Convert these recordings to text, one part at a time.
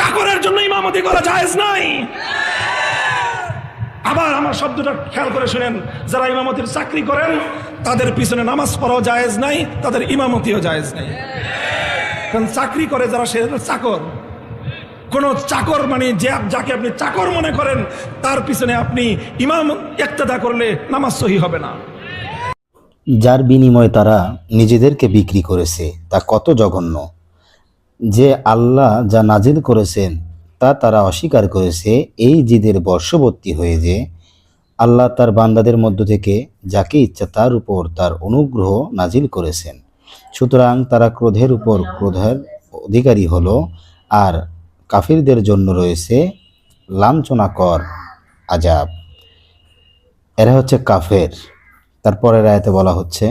চাকরের জন্য ইমামতি করা জায়েজ নাই। আবার আমার শব্দটা খেয়াল করে শুনেন, যারা ইমামতির চাকরি করেন, তাদের পিছনে নামাজ পড়াও জায়েজ নাই, তাদের ইমামতিও জায়েজ নাই। কারণ চাকরি করে যারা, সে চাকর। কোন চাকর মানে যে যাকে আপনি চাকর মনে করেন, তার পিছনে আপনি ইমাম একতেদা করলে নামাজ সহি হবে না। যার বিনিময়ে তারা নিজেদেরকে বিক্রি করেছে, তা কত জঘন্য। যে আল্লাহ যা নাজিল করেছেন, তা তারা অস্বীকার করেছে, এই জিদের বর্ষবর্তী হয়ে যে আল্লাহ তার বান্দাদের মধ্য থেকে যাকে ইচ্ছা তার উপর তার অনুগ্রহ নাজিল করেছেন। সুতরাং তারা ক্রোধের উপর ক্রোধের অধিকারী হল, আর কাফিরদের জন্য রয়েছে লাঞ্ছনাকর আজাব এরা হচ্ছে কাফের। তারপরের আয়াতে বলা হচ্ছে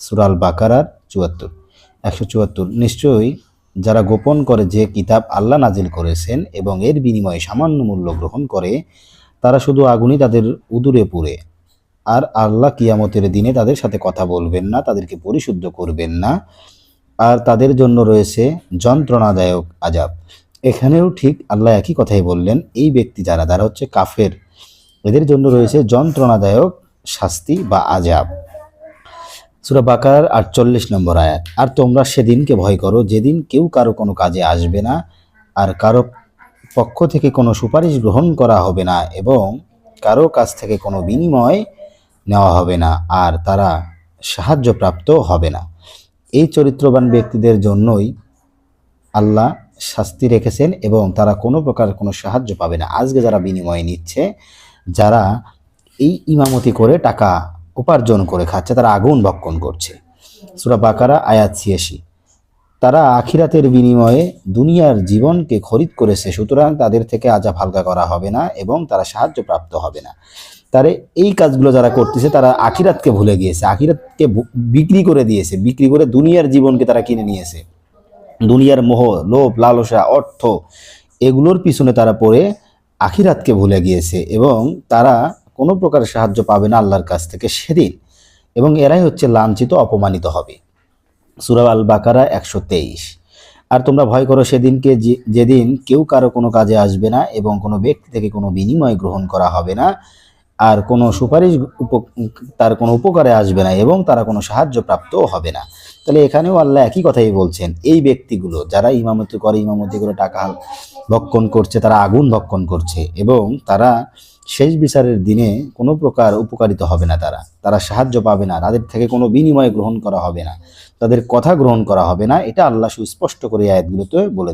সুরাল বাকারার চুয়াত্তর, একশো চুয়াত্তর। নিশ্চয়ই যারা গোপন করে যে কিতাব আল্লাহ নাজিল করেছেন এবং এর বিনিময়ে সামান্য মূল্য গ্রহণ করে, তারা শুধু আগুনই তাদের উদুরে পুড়ে। আর আল্লাহ কিয়ামতের দিনে তাদের সাথে কথা বলবেন না, তাদেরকে পরিশুদ্ধ করবেন না। আর তাদের জন্য রয়েছে যন্ত্রণাদায়ক আজাব। এখানেও ঠিক আল্লাহ একই কথাই বললেন, এই ব্যক্তি যারা, তারা হচ্ছে কাফের। এদের জন্য রয়েছে যন্ত্রণাদায়ক শাস্তি বা আজাব। সুরা বাকার আটচল্লিশ নম্বর আয়াত, আর তোমরা সেদিনকে ভয় করো, যেদিন কেউ কারও কোনো কাজে আসবে না, আর কারও পক্ষ থেকে কোনো সুপারিশ গ্রহণ করা হবে না, এবং কারও কাছ থেকে কোনো বিনিময় নেওয়া হবে না, আর তারা সাহায্যপ্রাপ্ত হবে না। এই চরিত্রবান ব্যক্তিদের জন্যই আল্লাহ শাস্তি রেখেছেন, এবং তারা কোনো প্রকার কোনো সাহায্য পাবে না। আজকে যারা বিনিময় নিচ্ছে, যারা এই ইমামতি করে টাকা উপার্জন করে খাচ্ছে, তারা আগুন ভক্ষণ করছে। সুরা বাকারা, আয়াত ছিয়াশি। তারা আখিরাতের বিনিময়ে দুনিয়ার জীবনকে খরিদ করেছে, সুতরাং তাদের থেকে আজাব হালকা করা হবে না এবং তারা সাহায্য প্রাপ্ত হবে না। তারে এই কাজগুলো যারা করতেছে, তারা আখিরাতকে ভুলে গিয়েছে, আখিরাতকে বিক্রি করে দিয়েছে, বিক্রি করে দুনিয়ার জীবনকে তারা কিনে নিয়েছে। দুনিয়ার মোহ, লোভ, লালসা, অর্থ, এগুলোর পিছনে তারা পড়ে আখিরাতকে ভুলে গিয়েছে এবং তারা কোনো প্রকার সাহায্য পাবে না আল্লাহর কাছ থেকে সেদিন। এবং এরাই হচ্ছে লাঞ্ছিত, অপমানিত হবে। সুরাব আল বাকারা একশো তেইশ। আর তোমরা ভয় করো সেদিনকে যেদিন কেউ কারও কোনো কাজে আসবে না এবং কোনো ব্যক্তি থেকে কোনো বিনিময় গ্রহণ করা হবে না। আর কোনো সুপারিশ তার কোনো উপকারে আসবে না এবং তারা কোনো সাহায্য প্রাপ্তও হবে না। তাহলে এখানেও আল্লাহ একই কথাই বলছেন, এই ব্যক্তিগুলো যারা ইমামতি করে ইমামতি করে টাকা ভক্ষণ করছে, তারা আগুন ভক্ষণ করছে এবং তারা শেষ বিচারের দিনে কোনো প্রকার উপকারিত হবে না তারা। তারা সাহায্য পাবে না, তাদের থেকে কোনো বিনিময় গ্রহণ করা হবে না, তাদের কথা গ্রহণ করা হবে না। এটা আল্লাহ সুস্পষ্ট করে আয়াতগুলোতে বলে